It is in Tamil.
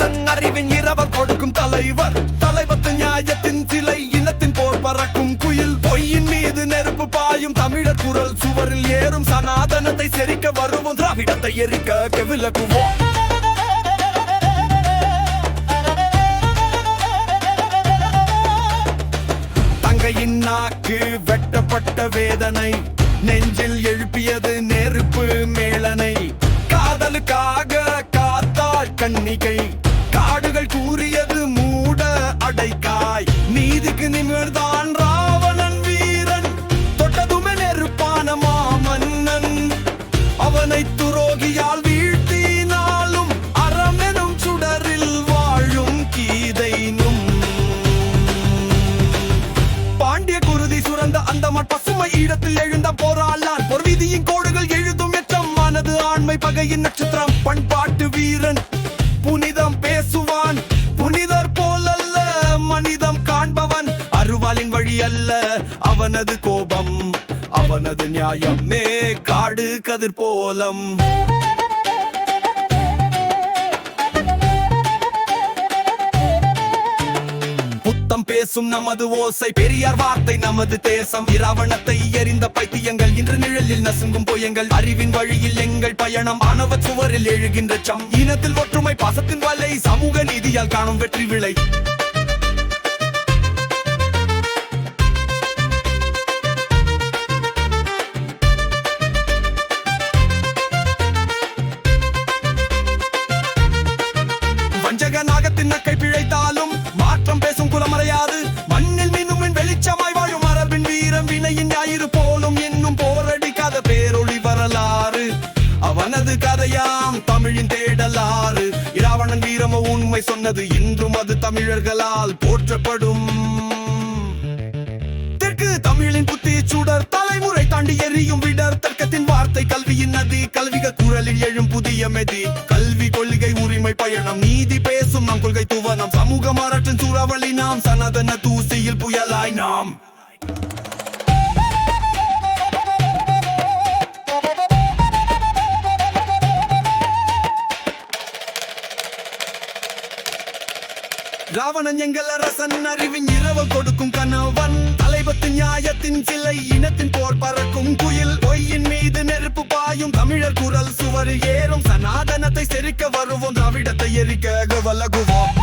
அரசன் அறிவின் இரவர் கொடுக்கும் தலைவர். தலைவத்து நியாயத்தின் சிலை இனத்தின் போர் பறக்கும் குயில். பொய்யின் மீது நெருப்பு பாயும் தமிழர் குரல். சுவரில் ஏறும் சனாதனத்தை செரிக்க வருவோம். திராவிடத்தை எரிக்க விலகுவோம் தங்கையின் நாக்கு வெட்டப்பட்ட வேதனை. நெஞ்சில் கூறியது மூட அடைக்காய். நீதிக்கு நிமிர்தான் ராவணன் வீரன். தொட்டதுமே நெருப்பான மாமன்னன். அவனை துரோகியால் வீழ்த்தினாலும் அறமெனும் சுடரில் வாழும் கீதைனும் பாண்டிய குருதி சுரந்த அந்த பசுமை ஈழத்தில் எழுந்த போராளான் பொர்வீதியின் கோடுகள் எழுதும் எச்சம். மனது ஆண்மை பகையின் நட்சத்திரம். பண்பாட்டு வீரன். புனிதம் பேசுவான். புனிதர் போலல்ல மனிதம் காண்பவன். அருவாளின் வழி அல்ல அவனது கோபம் அவனது நியாயம். மே காடு கதிர் போலம். புத்தம் பேசும் நமது ஓசை பெரியார் வார்த்தை நமது தேசம். இராவணத்தை எறிந்த பைத்தியங்கள் இன்று நிழலில் நசுங்கும் பொய்யங்கள். அறிவின் வழியில் எங்கள் பயணம் ஆணவ சுவரில் எழுகின்ற சம். இனத்தில் ஒற்றுமை பாசத்தின் வலை சமூக நீதியால் காணும் வெற்றி விளை வஞ்சக நாகத்தின் நக்கை பிழைத்தாலும் கதையாம் தமிழின் தேடலாறு. இராவணன் வீரம உண்மை சொன்னது இன்றும் அது தமிழர்களால் போற்றப்படும். தெற்கு தமிழின் புத்தி சுடர் தலைமுறை தாண்டி எரியும் விடர். தர்க்கத்தின் வார்த்தை கல்வியின் நதி கல்விக குரலில் எழும் புதிய மெதி. கல்வி கொள்கை உரிமை பயணம் நீதி பேசும் நம் கொள்கை துவனம். சமூக மாற்றத்தின் சூறாவளி நாம் சனாதன தூசியில் புயலாய் நாம். ராவணஞ்சங்கள் அரசன் அறிவின் இரவு கொடுக்கும் கணவன். தலைபத்து நியாயத்தின் சிலை இனத்தின் போர் பறக்கும் குயில். பொய்யின் மீது நெருப்பு பாயும் தமிழர் குரல் சுவர் ஏறும். சனாதனத்தை செரிக்க வருவோம் திராவிடத்தை எரிக்க வலகுவோம்.